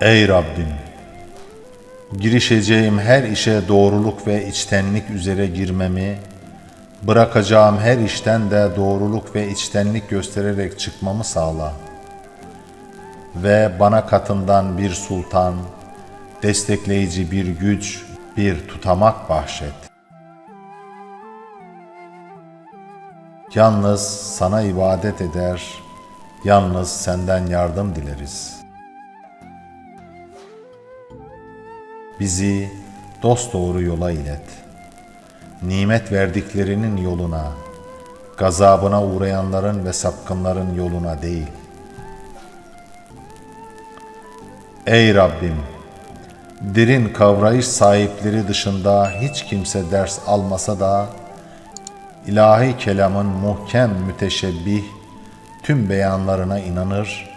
Ey Rabbim! Girişeceğim her işe doğruluk ve içtenlik üzere girmemi, bırakacağım her işten de doğruluk ve içtenlik göstererek çıkmamı sağla. Ve bana katından bir sultan, destekleyici bir güç, bir tutamak bahşet. Yalnız sana ibadet eder, yalnız senden yardım dileriz.'' Bizi dosdoğru yola ilet. Nimet verdiklerinin yoluna, gazabına uğrayanların ve sapkınların yoluna değil. Ey Rabbim! Derin kavrayış sahipleri dışında hiç kimse ders almasa da, ilahi kelamın muhkem müteşebbih tüm beyanlarına inanır,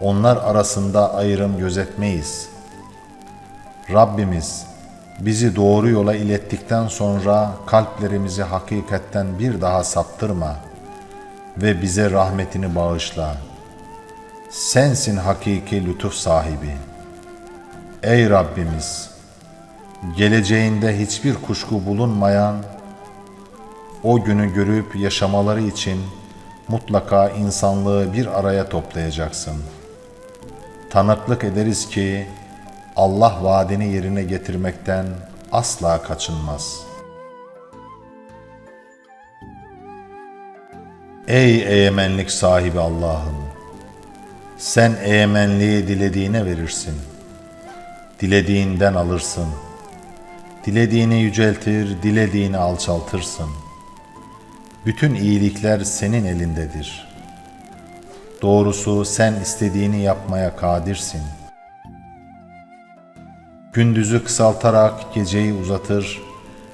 onlar arasında ayrım gözetmeyiz.'' Rabbimiz bizi doğru yola ilettikten sonra kalplerimizi hakikatten bir daha saptırma ve bize rahmetini bağışla. Sensin hakiki lütuf sahibi. Ey Rabbimiz! Geleceğinde hiçbir kuşku bulunmayan, o günü görüp yaşamaları için mutlaka insanlığı bir araya toplayacaksın. Tanıklık ederiz ki, Allah vaadini yerine getirmekten asla kaçınmaz. Ey egemenlik sahibi Allah'ım! Sen egemenliği dilediğine verirsin. Dilediğinden alırsın. Dilediğini yüceltir, dilediğini alçaltırsın. Bütün iyilikler senin elindedir. Doğrusu sen istediğini yapmaya kadirsin.'' Gündüzü kısaltarak geceyi uzatır,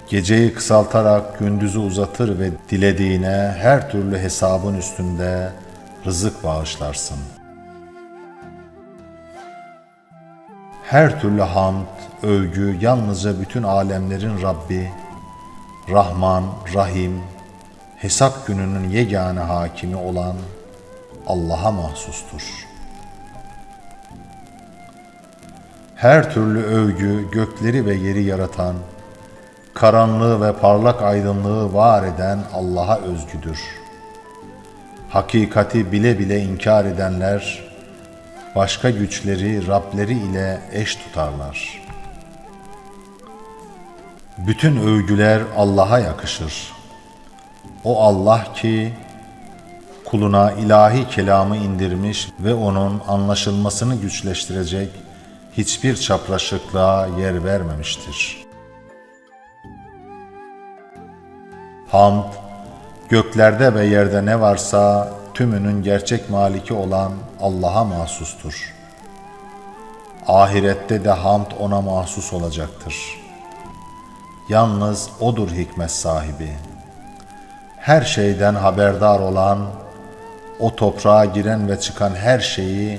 geceyi kısaltarak gündüzü uzatır ve dilediğine her türlü hesabın üstünde rızık bağışlarsın. Her türlü hamd, övgü yalnızca bütün alemlerin Rabbi, Rahman, Rahim, hesap gününün yegane hakimi olan Allah'a mahsustur.'' Her türlü övgü gökleri ve yeri yaratan, karanlığı ve parlak aydınlığı var eden Allah'a özgüdür. Hakikati bile bile inkar edenler, başka güçleri Rableri ile eş tutarlar. Bütün övgüler Allah'a yakışır. O Allah ki, kuluna ilahi kelamı indirmiş ve onun anlaşılmasını güçleştirecek hiçbir çapraşıklığa yer vermemiştir. Hamd, göklerde ve yerde ne varsa tümünün gerçek maliki olan Allah'a mahsustur. Ahirette de hamd ona mahsus olacaktır. Yalnız O'dur hikmet sahibi. Her şeyden haberdar olan, o toprağa giren ve çıkan her şeyi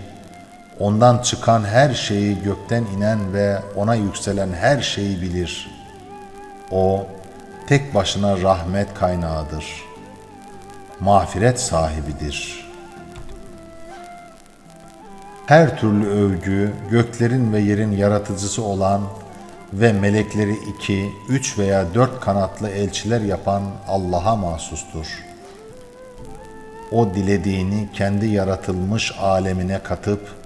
Ondan çıkan her şeyi gökten inen ve ona yükselen her şeyi bilir. O tek başına rahmet kaynağıdır. Mağfiret sahibidir. Her türlü övgü göklerin ve yerin yaratıcısı olan ve melekleri iki, üç veya dört kanatlı elçiler yapan Allah'a mahsustur. O dilediğini kendi yaratılmış alemine katıp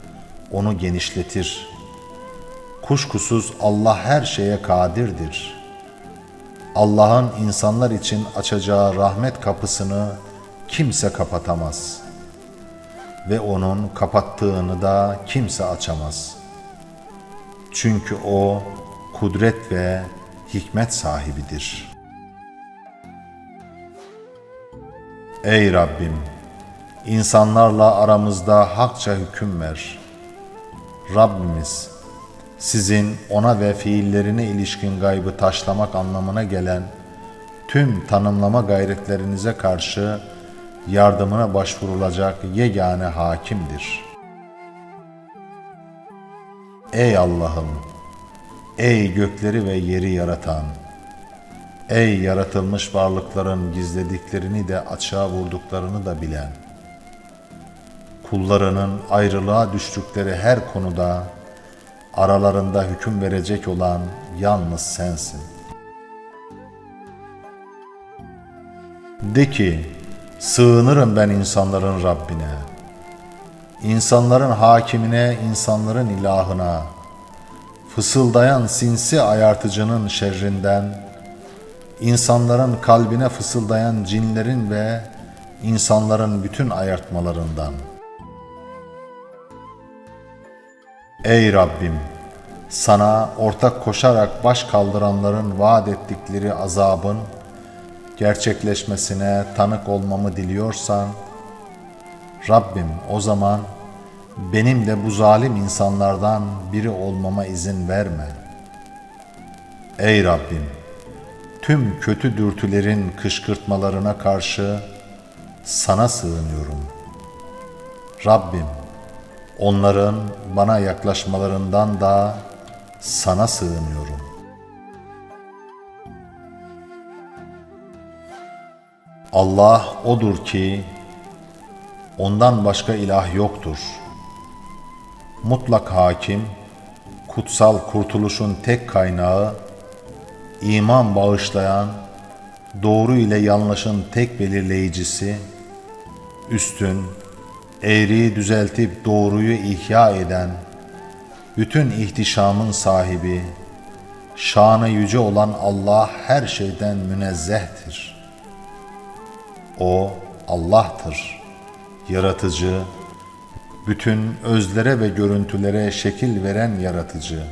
onu genişletir. Kuşkusuz Allah her şeye kadirdir. Allah'ın insanlar için açacağı rahmet kapısını kimse kapatamaz. Ve onun kapattığını da kimse açamaz. Çünkü o kudret ve hikmet sahibidir. Ey Rabbim! insanlarla aramızda hakça hüküm ver.'' Rabbimiz sizin ona ve fiillerine ilişkin gaybı taşlamak anlamına gelen tüm tanımlama gayretlerinize karşı yardımına başvurulacak yegane hakimdir. Ey Allah'ım! Ey gökleri ve yeri yaratan! Ey yaratılmış varlıkların gizlediklerini de açığa vurduklarını da bilen! Kullarının ayrılığa düştükleri her konuda aralarında hüküm verecek olan yalnız sensin. De ki, sığınırım ben insanların Rabbine, insanların hakimine, insanların ilahına, fısıldayan sinsi ayartıcının şerrinden, insanların kalbine fısıldayan cinlerin ve insanların bütün ayartmalarından. Ey Rabbim! Sana ortak koşarak baş kaldıranların vaat ettikleri azabın gerçekleşmesine tanık olmamı diliyorsan, Rabbim o zaman benim de bu zalim insanlardan biri olmama izin verme. Ey Rabbim! Tüm kötü dürtülerin kışkırtmalarına karşı sana sığınıyorum. Rabbim, onların bana yaklaşmalarından da sana sığınıyorum. Allah odur ki ondan başka ilah yoktur. Mutlak hakim, kutsal kurtuluşun tek kaynağı, iman bağışlayan, doğru ile yanlışın tek belirleyicisi, üstün, eğriyi düzeltip doğruyu ihya eden, bütün ihtişamın sahibi, şanı yüce olan Allah her şeyden münezzehtir. O Allah'tır, yaratıcı, bütün özlere ve görüntülere şekil veren yaratıcı.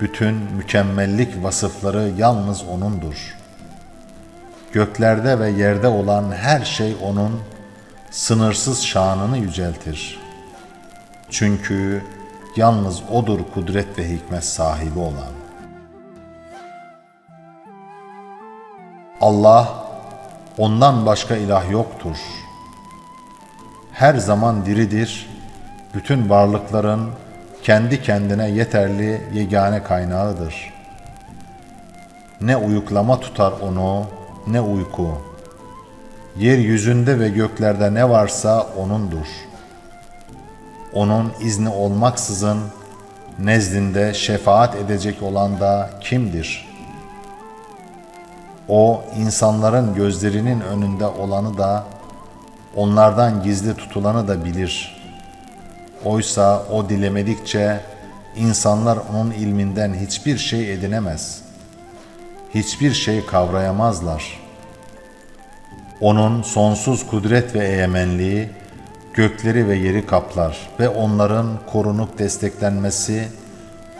Bütün mükemmellik vasıfları yalnız O'nundur. Göklerde ve yerde olan her şey O'nun sınırsız şanını yüceltir. Çünkü yalnız O'dur kudret ve hikmet sahibi olan. Allah, ondan başka ilah yoktur. Her zaman diridir, bütün varlıkların kendi kendine yeterli yegane kaynağıdır. Ne uyuklama tutar onu, ne uyku. Yeryüzünde ve göklerde ne varsa O'nundur. O'nun izni olmaksızın nezdinde şefaat edecek olan da kimdir? O insanların gözlerinin önünde olanı da onlardan gizli tutulanı da bilir. Oysa o dilemedikçe insanlar onun ilminden hiçbir şey edinemez. Hiçbir şey kavrayamazlar. Onun sonsuz kudret ve egemenliği gökleri ve yeri kaplar ve onların korunup desteklenmesi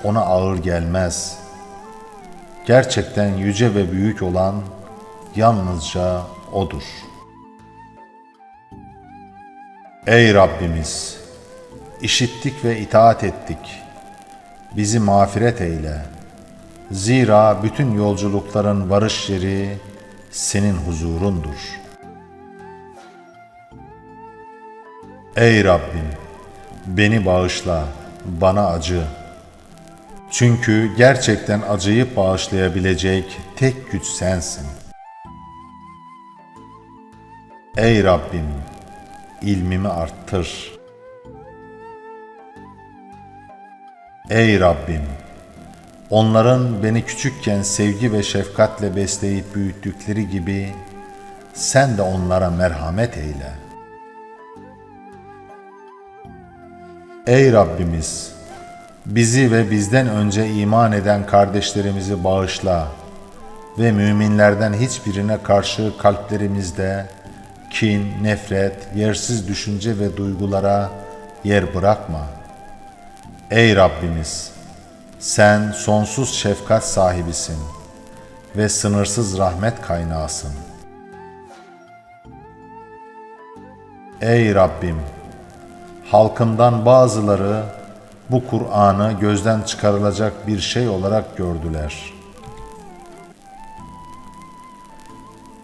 ona ağır gelmez. Gerçekten yüce ve büyük olan yalnızca O'dur. Ey Rabbimiz! işittik ve itaat ettik. Bizi mağfiret eyle. Zira bütün yolculukların varış yeri senin huzurundur. Ey Rabbim! Beni bağışla, bana acı. Çünkü gerçekten acıyı bağışlayabilecek tek güç sensin. Ey Rabbim! ilmimi arttır.'' Ey Rabbim! Onların beni küçükken sevgi ve şefkatle besleyip büyüttükleri gibi sen de onlara merhamet eyle. Ey Rabbimiz! Bizi ve bizden önce iman eden kardeşlerimizi bağışla ve müminlerden hiçbirine karşı kalplerimizde kin, nefret, yersiz düşünce ve duygulara yer bırakma.'' Ey Rabbimiz! Sen sonsuz şefkat sahibisin ve sınırsız rahmet kaynağısın. Ey Rabbim! Halkından bazıları bu Kur'an'ı gözden çıkarılacak bir şey olarak gördüler.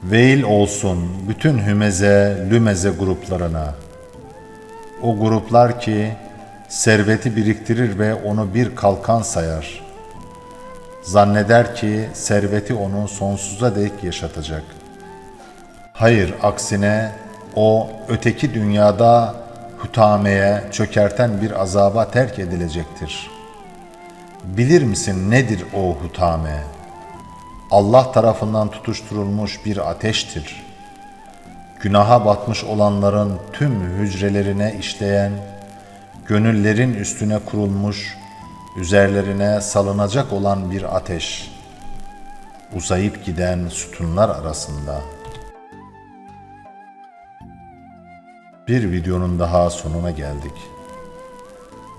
Veil olsun bütün hümeze, lümeze gruplarına. O gruplar ki serveti biriktirir ve onu bir kalkan sayar. Zanneder ki serveti onu sonsuza dek yaşatacak. Hayır, aksine o öteki dünyada hutameye, çökerten bir azaba terk edilecektir.'' Bilir misin nedir o hutame? Allah tarafından tutuşturulmuş bir ateştir. Günaha batmış olanların tüm hücrelerine işleyen, gönüllerin üstüne kurulmuş, üzerlerine salınacak olan bir ateş. Uzayıp giden sütunlar arasında. Bir videonun daha sonuna geldik.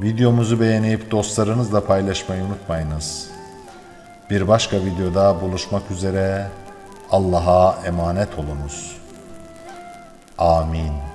Videomuzu beğenip dostlarınızla paylaşmayı unutmayınız. Bir başka videoda buluşmak üzere Allah'a emanet olunuz. Amin.